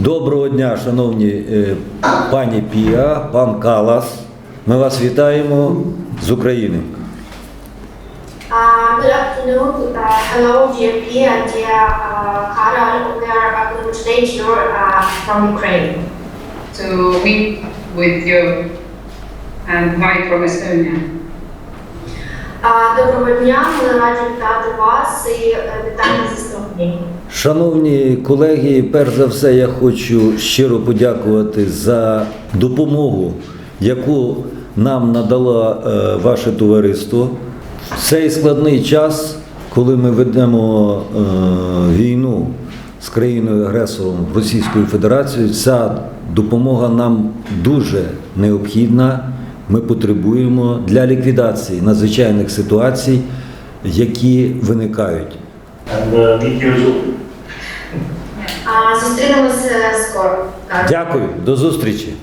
Доброго дня, шановні е, пані Піа, пан Калас. Ми вас вітаємо з України. Uh, good afternoon. Uh, hello, dear Pia and dear uh, Kara. We are uh, you uh, from Ukraine. to meet with you and Mike from Estonia. Доброго дня. Ми раді вітати вас і е, вітання зі Естонії. Шановні колеги, перш за все, я хочу щиро подякувати за допомогу, яку нам надало е, ваше товариство. В цей складний час, коли ми ведемо е, війну з країною-агресором Російською Федерацією, ця допомога нам дуже необхідна. Ми потребуємо для ліквідації надзвичайних ситуацій, які виникають. зустрінемося скоро. Дякую, до зустрічі.